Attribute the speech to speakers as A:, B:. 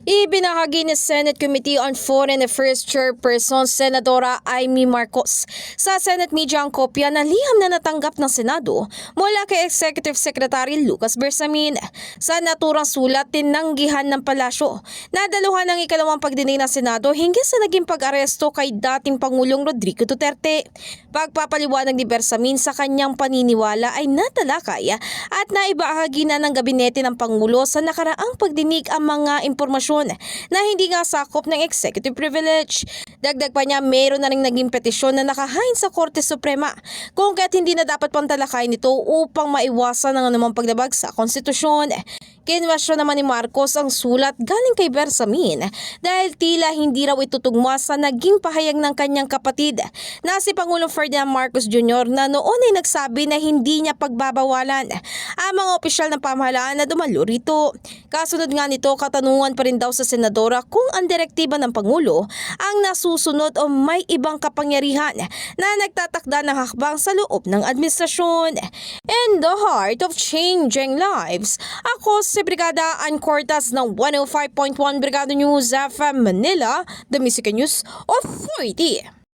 A: Ibinahagi ni Senate Committee on Foreign Affairs Chairperson Senadora Amy Marcos sa Senate Media ang kopya na liham na natanggap ng Senado mula kay Executive Secretary Lucas Bersamin. Sa naturang sulat, tinanggihan ng palasyo na daluhan ng ikalawang pagdinig ng Senado hinggil sa naging pag-aresto kay dating Pangulong Rodrigo Duterte. Pagpapaliwanag ni Bersamin sa kanyang paniniwala ay natalakay at naibahagi na ng gabinete ng Pangulo sa nakaraang pagdinig ang mga impormasyon na hindi nga sakop ng executive privilege. Dagdag pa niya, mayroon na rin naging petisyon na nakahain sa Korte Suprema kung kaya't hindi na dapat pang talakayin ito upang maiwasan ang anumang paglabag sa konstitusyon. Kinwestiyon naman ni Marcos ang sulat galing kay Bersamin dahil tila hindi raw itutugma sa naging pahayag ng kanyang kapatid na si Pangulong Ferdinand Marcos Jr. na noon ay nagsabi na hindi niya pagbabawalan ang mga opisyal ng pamahalaan na dumalo rito. Kasunod nga nito, katanungan pa rin daw sa senadora kung ang direktiba ng Pangulo ang nasusunod o may ibang kapangyarihan na nagtatakda ng hakbang sa loob ng administrasyon. In the heart of changing lives, ako si Brigada Ann Cortas ng 105.1 Brigada News FM Manila, the Music News Authority.